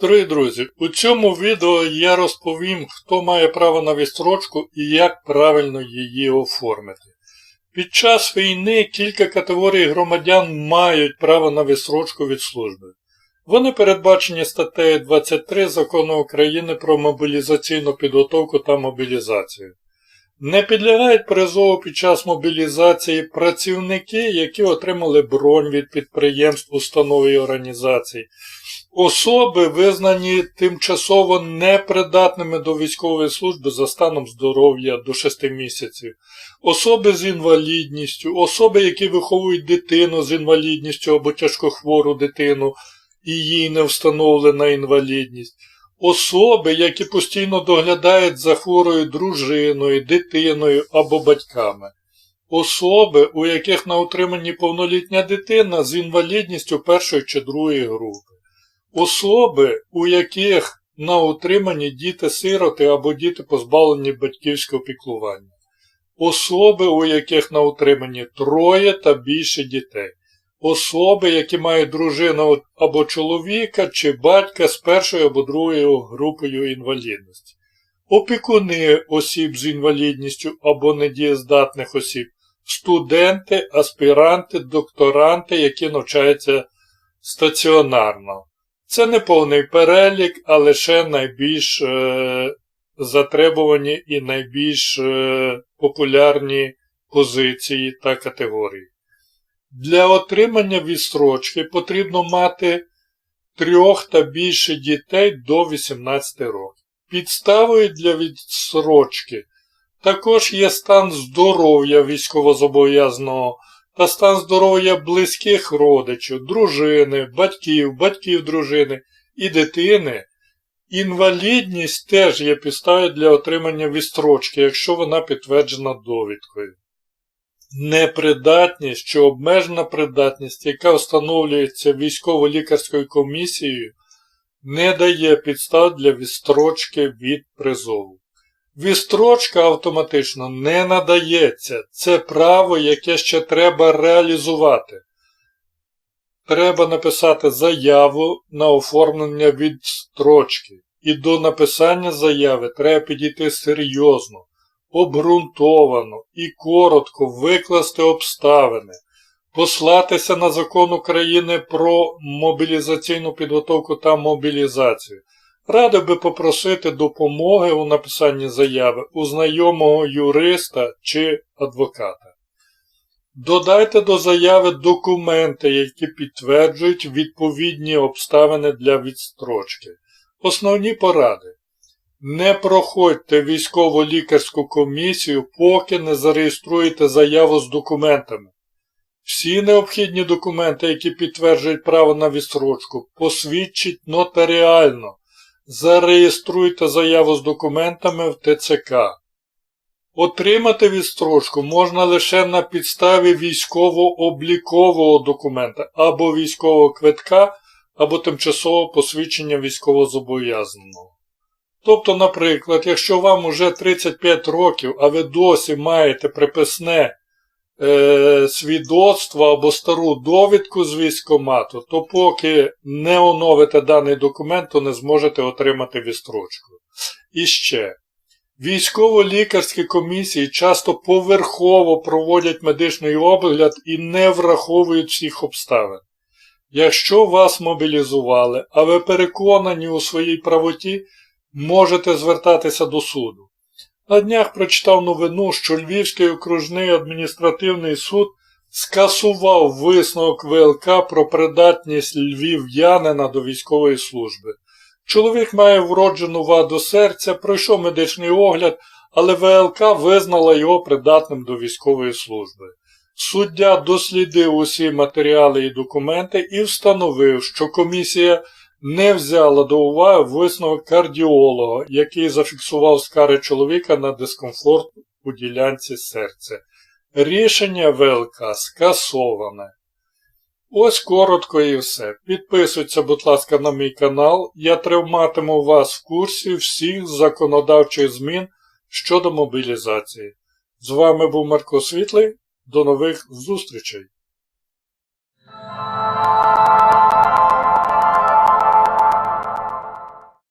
Дорогі друзі, у цьому відео я розповім, хто має право на відстрочку і як правильно її оформити. Під час війни кілька категорій громадян мають право на відстрочку від служби. Вони передбачені статтею 23 Закону України про мобілізаційну підготовку та мобілізацію. Не підлягають призову під час мобілізації працівники, які отримали бронь від підприємств, установ і організацій, Особи, визнані тимчасово непридатними до військової служби за станом здоров'я до 6 місяців, особи з інвалідністю, особи, які виховують дитину з інвалідністю або тяжкохвору дитину і їй не встановлена інвалідність, особи, які постійно доглядають за хворою дружиною, дитиною або батьками. Особи, у яких на утриманні повнолітня дитина з інвалідністю першої чи другої групи. Особи, у яких на утриманні діти-сироти або діти позбавлені батьківського піклування. Особи, у яких на утриманні троє та більше дітей. Особи, які мають дружину або чоловіка чи батька з першою або другою групою інвалідності. Опікуни осіб з інвалідністю або недієздатних осіб. Студенти, аспіранти, докторанти, які навчаються стаціонарно. Це не повний перелік, а лише найбільш е, затребувані і найбільш е, популярні позиції та категорії. Для отримання відстрочки потрібно мати трьох та більше дітей до 18 років. Підставою для відстрочки також є стан здоров'я військовозобов'язаного та стан здоров'я близьких родичів, дружини, батьків, батьків дружини і дитини, інвалідність теж є підставою для отримання відстрочки, якщо вона підтверджена довідкою. Непридатність чи обмежена придатність, яка встановлюється військово-лікарською комісією, не дає підстав для відстрочки від призову. Відстрочка автоматично не надається. Це право, яке ще треба реалізувати. Треба написати заяву на оформлення відстрочки. І до написання заяви треба підійти серйозно, обґрунтовано і коротко викласти обставини, послатися на закон України про мобілізаційну підготовку та мобілізацію. Радив би попросити допомоги у написанні заяви у знайомого юриста чи адвоката. Додайте до заяви документи, які підтверджують відповідні обставини для відстрочки. Основні поради. Не проходьте військово-лікарську комісію, поки не зареєструєте заяву з документами. Всі необхідні документи, які підтверджують право на відстрочку, посвідчить нотаріально. Зареєструйте заяву з документами в ТЦК. Отримати відстрочку можна лише на підставі військово-облікового документа або військового квитка, або тимчасового посвідчення військовозобов'язаного. Тобто, наприклад, якщо вам уже 35 років, а ви досі маєте приписне е, свідоцтво або стару довідку з військомату, то поки не оновите даний документ, то не зможете отримати відстрочку. І ще. Військово-лікарські комісії часто поверхово проводять медичний огляд і не враховують всіх обставин. Якщо вас мобілізували, а ви переконані у своїй правоті, можете звертатися до суду. На днях прочитав новину, що Львівський окружний адміністративний суд скасував висновок ВЛК про придатність львів'янина до військової служби. Чоловік має вроджену ваду серця, пройшов медичний огляд, але ВЛК визнала його придатним до військової служби. Суддя дослідив усі матеріали і документи і встановив, що комісія не взяла до уваги висновок кардіолога, який зафіксував скари чоловіка на дискомфорт у ділянці серця. Рішення ВЛК скасоване. Ось коротко і все. Підписуйтесь, будь ласка, на мій канал. Я триматиму вас в курсі всіх законодавчих змін щодо мобілізації. З вами був Марко Світлий. До нових зустрічей!